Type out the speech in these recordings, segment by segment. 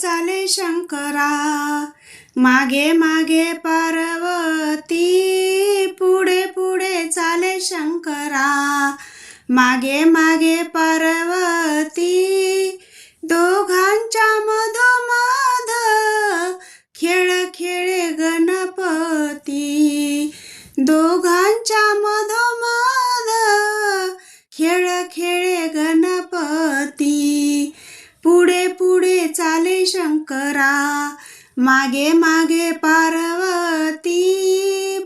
चाले शंकरा. मागे मागे पार्वती. पुढे पुढे चाले शंकरा. मागे मागे पार्वती. चाले शंकरा मागे मागे पार्वती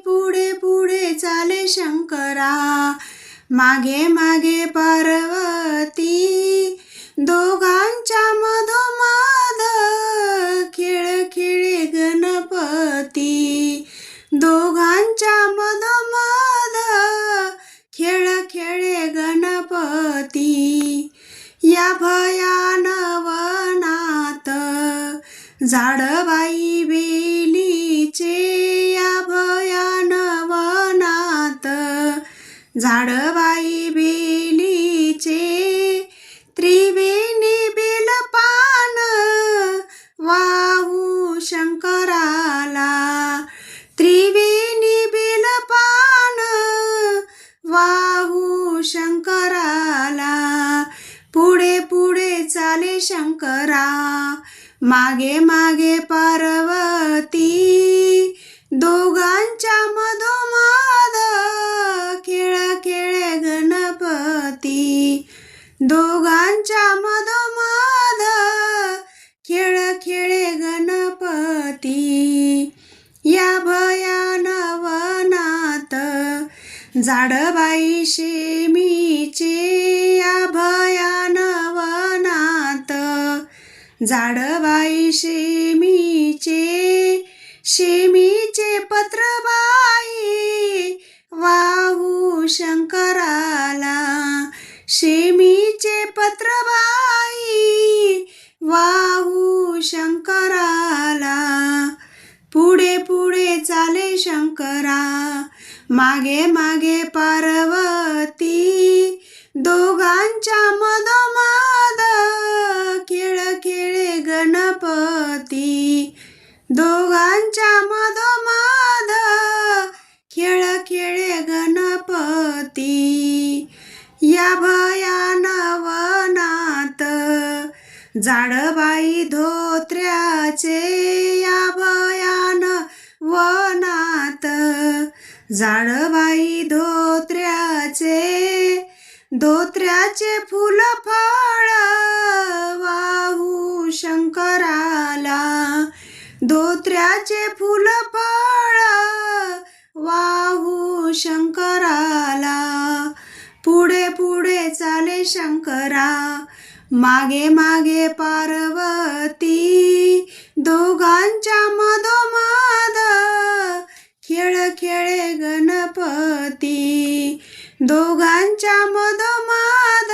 पुढे पुढे चाले शंकरा मागे मागे पार्वती दोघांच्या मधोमाध खेळ खेळे गणपती. झाड बाई बे मागे मागे पार्वती दोघांच्या मधोमध खेळ खेळे गणपती. दोघांच्या मधोमध खेळ खेळे गणपती. या भयान वनात झाडबाई शेमीचे या झाडबाई शेमीचे शेमीचे पत्रबाई. वाहू शंकराला शेमीचे पत्रबाई. वाहू शंकराला पुढे पुढे चाले शंकरा. मागे मागे पार्वती दोघांच्या मधोमा दोघांच्या मधोमध खेळ खेळे गणपती. या भयानवनात जाडबाई धोत्र्याचे या भयान वनात जाडबाई धोत्र्याचे धोत्र्याचे फुल फळ वाहू शंकराला. धोत्र्याचे फुल फळ वाहू शंकराला. पुढे पुढे चाले शंकरा. मागे मागे पार्वती दोघांच्या मधोमध खेळ खेळे गणपती. दोघांच्या मधोमध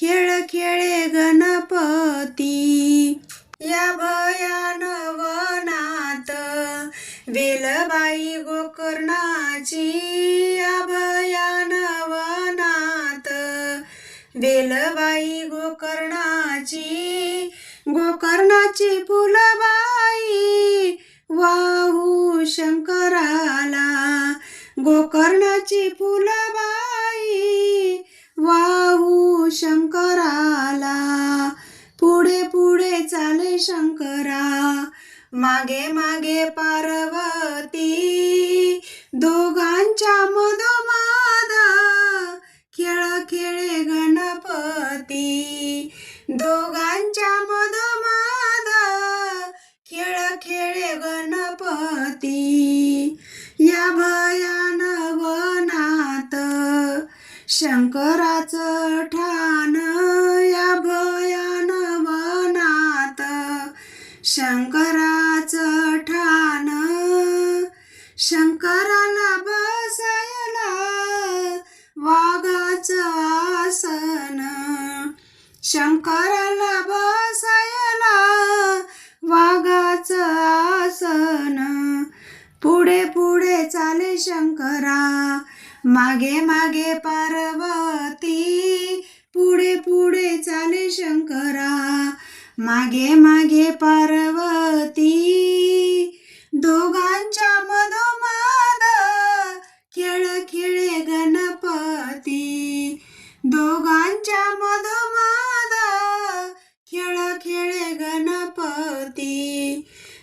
खेळ खेळे गणपती. या भयान बेलबाई गोकर्णाची अभयानवनात बेलबाई गोकर्णाची गोकर्णाची फुलबाई वाहू शंकराला. गोकर्णाची फुलबाई वाहू शंकराला. पुढे पुढे चाले शंकरा मागे मागे पार्वती दोघांच्या मधोमादा खेळ खेळे गणपती. दोघांच्या मधोमादा खेळ खेळे गणपती. या भयान वनात शंकराचं ठा वाघाला बसायला वाघाचं आसन. शंकराला बसायला वाघाचं आसन. पुढे पुढे चाले शंकरा मागे मागे पार्वती. पुढे पुढे चाले शंकरा मागे मागे पार्वती.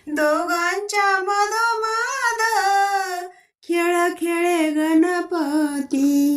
दोघांच्या मधोमध खेळ खेळे गणपती.